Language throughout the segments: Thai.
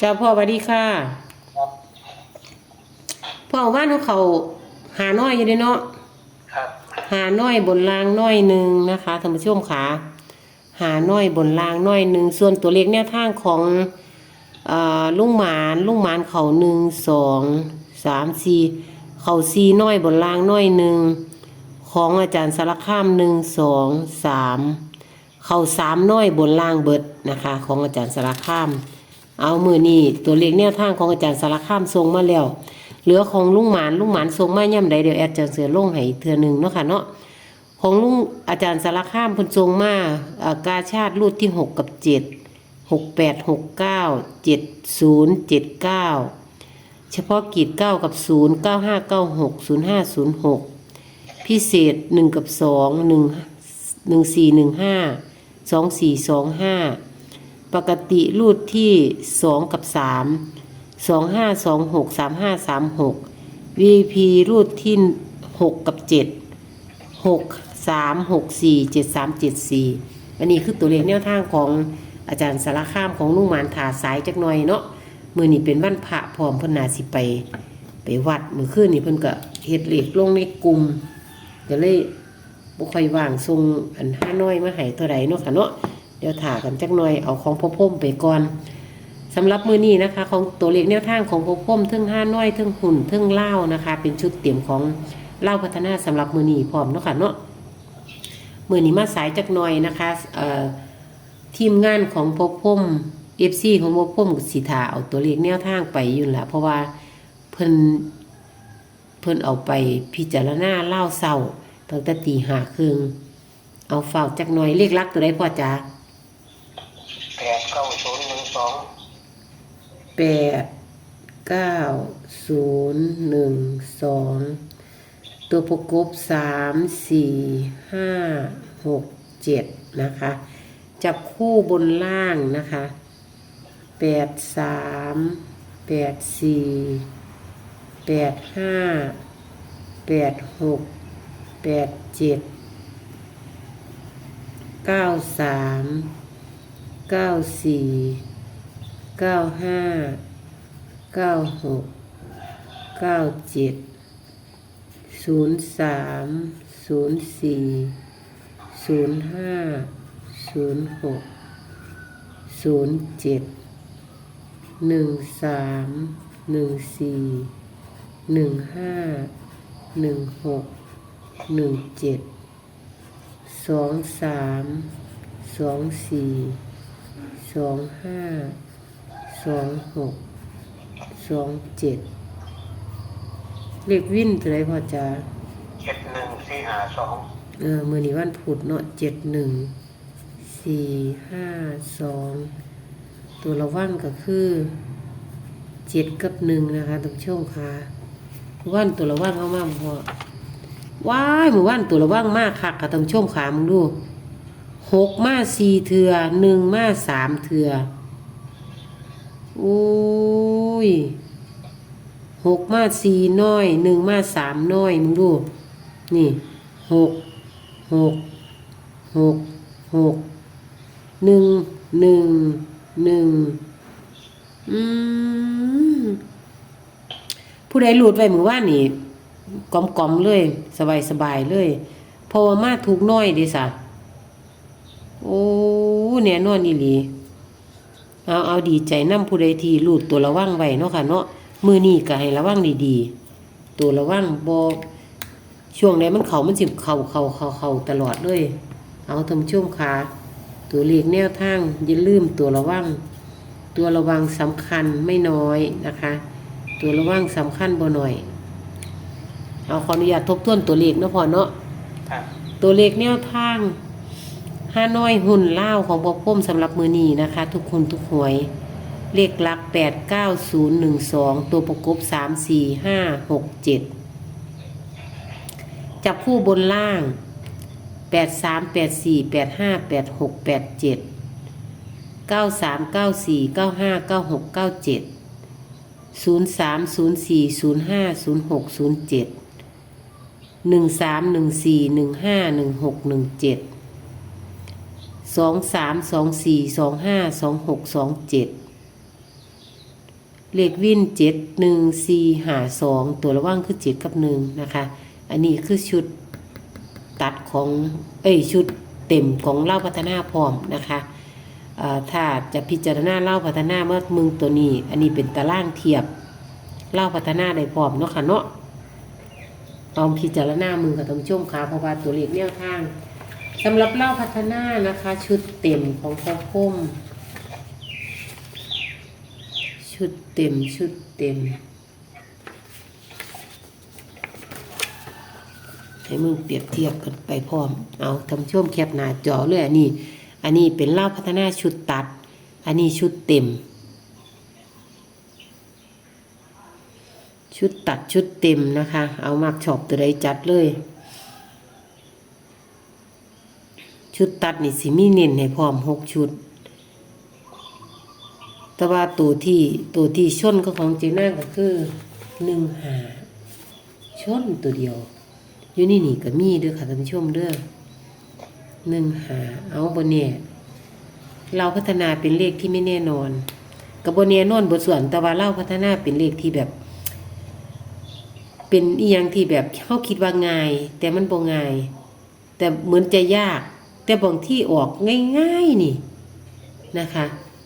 จ้าพ่อสวัสดีค่ะครับพ่อว่านเขาหาน้อยอยู่เด้เนาะครับหาน้อยบนรางน้อยหนึ่งนะคะท่านผู้ชมขาหาน้อยบนรางน้อยหนึ่งส่วนตัวเลขแนวทางของอ่าลุงหมานลุงหมานเขาหนึ่งสองสามสี่เขาสี่น้อยบนรางน้อยหนึ่งของอาจารย์สารคามหนึ่งสองสามเขาสามน้อยบนรางเบิดนะคะ ของอาจารย์สารคาม เอามือนี่ตัวเลขแนวทางของอาจารย์สารคามทรงมาแล้ว เหลือของลุงหมานลุงหมานทรงมาย่ำใดเดี๋ยวแอดจะเสือลงให้เทือหนึ่งเนาะค่ะเนาะของลุงอาจารย์สารคามพิ่นทรงมาอากาชาติรูดที่หกกับเจ็ดหกแปดหกเก้าเจ็ดศูนย์เจ็ดเก้าเฉพาะกีดเก้ากับศูนย์เก้าห้าเก้าหกศูนย์ห้าศูนย์หกพิเศษหนึ่งกับสองหนึ่งหนึ่งสี่หนึ่งห้าสองสี่สองห้า ปกติรูดที่สองกับสามสองห้าสองหกสามห้าสามหก VP รูดที่หกกับเจ็ดหกสามหกสี่เจ็ดสามเจ็ดสี่อันนี้คือตัวเลขแนวทางของอาจารย์สารคามของลุงหมานถาสายจักหน่อยเนาะมือนี้เป็นวันพระพร้อมพนนาสิไป ไปวัดมือคืนนี่เพิ่นก็เฮ็ดเลขลงในกลุ่มก็เลยบ่ค่อยว่างส่งอันห้าน้อยมาให้เท่าใดเนาะค่ะเนาะ ดี๋ยวถากันจักหน่อยเอาของพ่อพ่มไปก่อนสำหรับมือนี้นะคะ ของตัวเลขแนวทางของพ่อพ่มทึ่งห้าน้อยทึ่งหุ่นทึ่งเล่านะคะ เป็นชุดเตรียมของเล่าพัฒนาสำหรับมือนี้พร้อมเนาะค่ะเนาะมือนี้มาสายจักหน่อยนะคะเอ่อทีมงานของพ่อพ่มเอฟซีของพ่อพ่มสิทาเอาตัวเลขแนวทางไปอยู่แหละเพราะว่าเพิ่นเพิ่นเอาไปพิจารณาเล่าเศร้าตั้งแต่ตีห้าครึ่งเอาเฝ้าจักหน่อยเลขลักตัวใดพ่อจ๋า แปดเก้าศูนย์หนึ่งสอง แปดเก้าศูนย์หนึ่งสองตัวประกบสามสี่ห้าหกเจ็ดนะคะจับคู่บนล่างนะคะแปดสามแปดสี่แปดห้าแปดหกแปดเจ็ดเก้าสามเก้าสี่ เก้าห้าเก้าหกเก้าเจ็ดศูนย์สามศูนย์สี่ศูนย์ห้าศูนย์หกศูนย์เจ็ดหนึ่งสามหนึ่งสี่หนึ่งห้าหนึ่งหกหนึ่งเจ็ดสองสามสองสี่สองห้า สองหกสองเจ็ดเลขวินตัวไรพอจะเจ็ดหนึ่งสี่หาสองเออมือนี้วันพุธเนาะเจ็ดหนึ่งสี่ห้าสองตัวระว่างก็คือเจ็ดกับหนึ่งนะคะท่านผู้ชมค่ะว่านตัวระว่างเข้ามาพอว้ายหมู่ว่านตัวระว่างมากคักค่ะท่านผู้ชมขามึงดูหกมาสี่เถื่อหนึ่งมาสามเถื่อ โอ้ยหกมาสี่น้อยหนึ่งมาสามน้อยมึงดู นี่หกหกหกหกหนึ่งหนึ่งหนึ่งอืมผู้ใดหลุดไว้มือว่านี่กอมกอมๆเลย สบายสบายๆเลยพราะว่ามาถูกน้อยเดิสัตโอ้แน่นอนอีหลี เอาเอาดีใจนํผู้ใดที่หลุดตัวระวังไว้เนาะค่ะเนาะมือนี่ก็ให้ระวังดีๆ ตัวระวังบ่ช่วงไหนมันเขามันสิเข่าเข่าเข่าเข่าตลอดเลย เอาทำช่วงขาตัวเลขแนวทางอย่าลืมตัวระวังตัวระวังสำคัญไม่น้อยนะคะ ตัวระวังสำคัญบ่หน่อย เอาขออนุญาตทบทวนตัวเลขเนาะพอเนาะครับตัวเลขแนวทาง ห้าน้อยหุ่นเล่าของพ่อพ่มสำหรับมือนีนะคะ ทุกคนทุกหวย เลขหลักแปดเก้าศูนย์หนึ่งสองตัวประกบสามสี่ห้าหกเจ็ดจับคู่บนล่างแปดสามแปดสี่แปดห้าแปดหกแปดเจ็ดเก้าสามเก้าสี่เก้าห้าเก้าหกเก้าเจ็ดศูนย์สามศูนย์สี่ศูนย์ห้าศูนย์หกศูนย์เจ็ดหนึ่งสามหนึ่งสี่หนึ่งห้าหนึ่งหกหนึ่งเจ็ด สองสามสองสี่สองห้าสองหกสองเจ็ดเลขวิ่นเจ็ดหนึ่งสี่หาสองตัวระว่างคือเจ็ดกับหนึ่งนะคะ อันนี้คือชุดตัดของ เอ้ยชุดเต็มของเล่าพัฒนาพร้อมนะคะถ้าจะพิจารณาเล่าพัฒนาเมื่อมึงตัวนี้ อันนี้เป็นตารางเทียบเล่าพัฒนาได้พร้อมเนาะค่ะเนาะลองพิจารณามึงกับท่านผู้ชมค่ะเพราะว่าตัวเลขแนวทาง สำหรับเล่าพัฒนานะคะ ชุดเต็มของพ่อคมชุดเต็มชุดเต็มให้มึงเปรียบเทียบกันไปพร้อม เอาทำช่วมแคบหน้าจอเลยอันนี้ อันนี้เป็นเล่าพัฒนาชุดตัด อันนี้ชุดเต็ม ชุดตัดชุดเต็มนะคะ เอามากชอบตัวใดจัดเลย ชุดตัดนี่สิมีเน้นให้พร้อมหกชุด แต่ว่าตัวที่ตัวที่ชนก็ของเจน่าก็คือหนึ่งหาชนตัวเดียวอยู่นี่นี่ก็มีเด้อค่ะท่านผู้ชมเด้อหนึ่งหาเอาบนเนี่ยเราพัฒนาเป็นเลขที่ไม่แน่นอนกับบนเนี่ยนอนบทส่วนแต่ว่าเราพัฒนาเป็นเลขที่แบบ เป็นอียังที่แบบเขาคิดว่าง่าย แต่มันบ่ง่าย แต่เหมือนจะยาก แต่บางที่ออกง่าย ๆ นี่นะคะ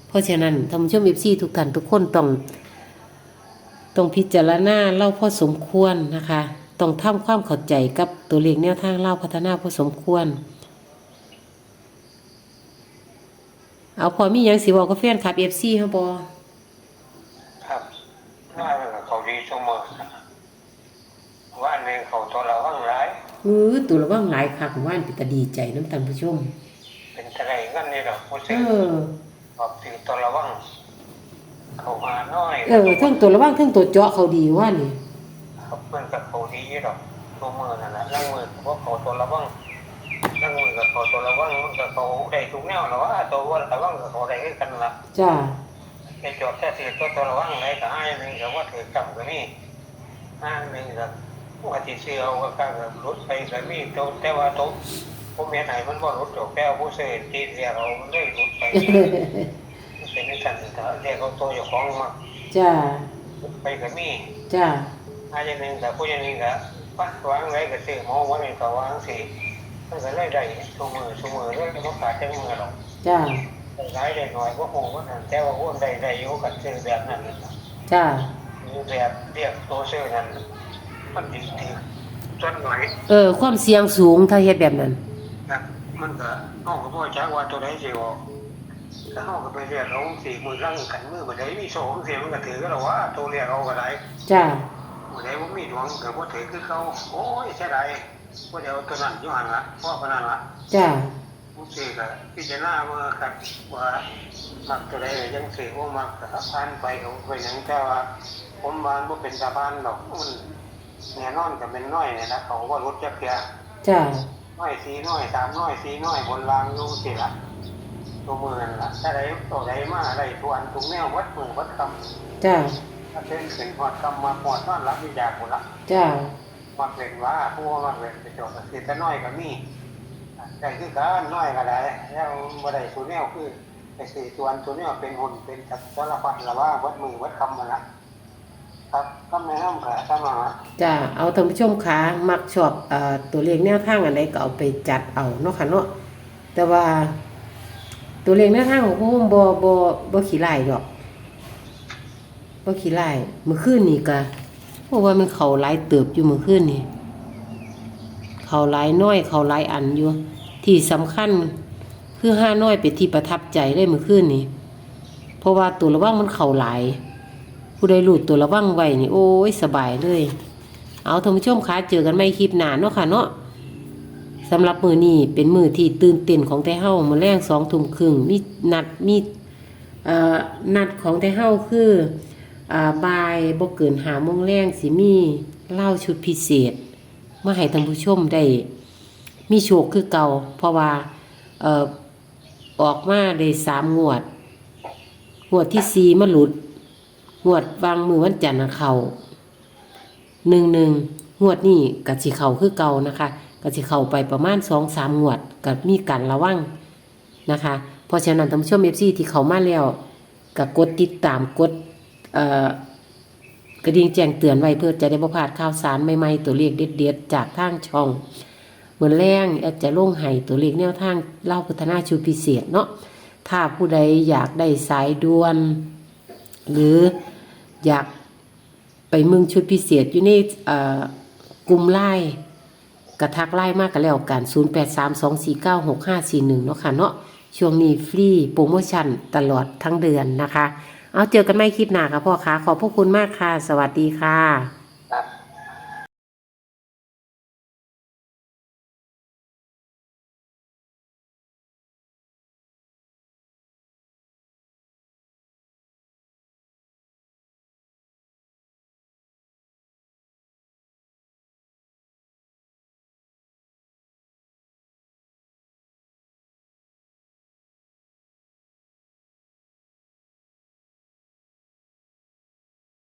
เพราะฉะนั้นท่านผู้ชมเอฟซีทุกท่านทุกคนต้องต้องพิจารณาเล่าพอสมควรนะคะต้องทำความเข้าใจกับตัวเลขแนวทางเล่าพัฒนาพอสมควร เอาพอมีหยังสิบอกกับแฟนคลับเอฟซีเฮาบ่ครับน่าจะเขาดีเสมอว่านหนึ่งเขาตัวเราว่างร้าย เออตัวระวังหลายคักว่านเป็นตาดีใจน้ำท่านผู้ชม เป็นทะเลกันนี่หรอกผู้เอสื่ออบอกถือตัวเราว่างเขามาน้อยเออเทั้งตัวระวังเทั้งตัวเจาะเขาดีว่านี่เขาเพื่อนกับเขาดีหรอกตัวมือนั่นแหละล่างมือเพราะเขาตัวเราว่างล่างมือกับเขาตัวเราว่างมันกับเขาได้ทุกแนวหรอว่าตัวว่าเราว่างกับเขาได้คือกันละจ้าไอ้จอดแค่ถือตัวตัวระวังได้กับอ้ายหนึ่งกับว่าถือกำกับนี่อ้ายหนึ่งกับ ว่าที่เสือเอาก็กับรถไปกับนี่ตัวแต่ว่าตัวผมเห็นไหนมันว่ารถจบแก้วผู้เสพตีเรียกเอามันได้รถไปเป็นในกันแต่เรียกเอาตัวอยู่ของมาจ้าไปกับนี่จ้าอ้ายหนึ่งกับผู้ยังหนึ่งกับปัดวางไรกับซื้อมองว่านี่ก็วางสิมันก็เลยได้ชั่วมือชั่วมือเรื่องมันขาดจังมือหรอกจ้าได้ได้หน่อยก็โหว่านั่นแต่ว่าอ้วนได้ได้อยู่กับซื้อแบบนั้นจ้ามีแบบเรียกตัวซื้อนั้น มันดีดีจนหน่อยเออ ความเสี่ยงสูงถ้าเฮ็ดแบบนั้น นะมันก็ห้องก็บ่จักว่าตัวไหนสิออกถ้าห้องก็ไปเรียกเอาสี่มือร่างกันมือบ่ได้มีโซ่ของเสียมันก็ถือก็แล้วว่าตัวเรียกเอาก็ได้จ้า บ่ได้บ่มีดวงก็บ่ถือคือเขาโอ้ยเสียดายบ่ได้เอาตัวนั้นอยู่หั่นละเพราะปานนั้นละจ้า ผู้ซื้อก็พิจารณาว่าครับว่ามักตัวใดยังซื้อบ่มักก็ผ่านไปเอาไปหยังแต่ว่าผมบ้านบ่เป็นตาบ้านดอกมัน แน่นอนก็เป็นน้อยเนี่ยนะเขาว่ารถจักรยานจ้าน้อยสีน้อยสามน้อยสีน้อยบนรางอยู่สิละตัวมือนั่นละถ้าได้ตัวใดมาได้ทวนทุกแนววัดมือวัดคจ้าำถ้าเป็นเป็นหอดคำมาหอดต้อนรับวิจารหมดละจ้ามาเป็นว่าผู้ว่ามาเป็นไปจบสิแต่น้อยก็มีแต่คือการน้อยก็ได้แล้วบ่ได้ตัวแนวคือไอ้สี่ตัวตัวแนวเป็นหุ่นเป็นจักรสารพัดละว่าวัดมือวัดคำมาละ ครับก็แม่น้ำค่ะถ้ามาจ้าเอาท่านผู้ชมขามักชอบเอ่อตัวเลขแนวทางอันใดก็เอาไปจัดเอาเนาะค่ะเนาะแต่ว่า ตัวเลขแนวทางของผมบ่บ่บ่ขี้ไล่ดอกบ่ขี้ไล่มื้อคืนนี่ก็เพราะว่ามันเขาหลายเติบอยู่มื้อคืนนี่เขาหลายน้อยเขาหลายอันอยู่ที่สำคัญคือห้าน้อยเป็นที่ประทับใจเลยมื้อคืนนี่เพราะว่าตัวระวังมันเขาหลาย ผู้ใดรู้ตัวระวังไว้นี่โอ้ยสบายเลย เอาท่านผู้ชมคะเจอกันไม่คลิปหน้าเนาะค่ะเนาะสำหรับมือนี้เป็นมือที่ตื่นเต้นของไทเฮ้ามาแรงสองทุ่มครึ่งมีนัดมีนัดของไทเฮ้าคืออบายบ่เกินหาโมงแรงสิมีเล่าชุดพิเศษมาให้ท่านผู้ชมได้ มีโชคคือเก่า เพราะว่าออกมาได้สามงวด งวดที่สี่มาหลุด งวดวางมือวันจันทร์เขาหนึ่งหนึ่งงวดนี้กับสิเขาคือเก่านะคะกับสิเขาไปประมาณสองสามงวดกับมีการระวังนะคะ เพราะฉะนั้นท่านผู้ชมเอฟซีที่เขามาแล้วกับกดติดตามกดกระดิ่งแจ้งเตือนไว้เพื่อจะได้บ่พลาดข่าวสารใหม่ๆตัวเลขเด็ดๆจากทางช่องเหมือนแรงอดจจะลงให้ตัวเลขแนวทางเล่าพัฒนาชูพิเศษเนาะถ้าผู้ใดอยากได้สายด่วน หรืออยากไปเมืองชุดพิเศษอยู่ในเอ่อกลุ่มไล่กระทักไล่มากกันแล้วกัน 0832496541 เนาะค่ะเนาะช่วงนี้ฟรีโปรโมชั่นตลอดทั้งเดือนนะคะ เอาเจอกันไม่คลิปหน้าค่ะพ่อค้าขอบพระคุณมากค่ะ สวัสดีค่ะ